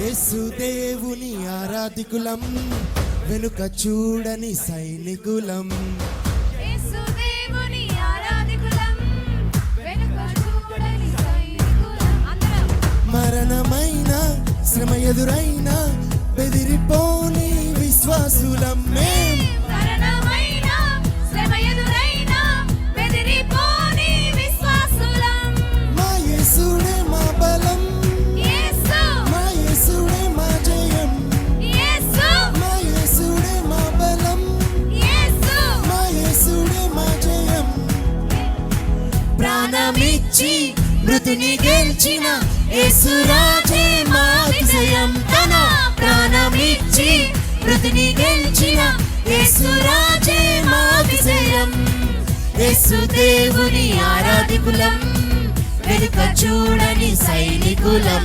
యేసు దేవుని ఆరాధికులం వెనుక చూడని సైనికులం. యేసుదేవుని ఆరాధికులం వెనుక చూడని సైనికులం. అందరం. మరణమైన శ్రమ ఎదురైన బెదిరిపోని ప్రాణమిచ్చి మృతుని గెలిచిన యేసురాజే మా విజయం తన ప్రాణమిచ్చి మృతుని గెలిచిన యేసురాజే మా విజయం యేసు దేవుని ఆరాధికులం వెనుక చూడని సైనికులం.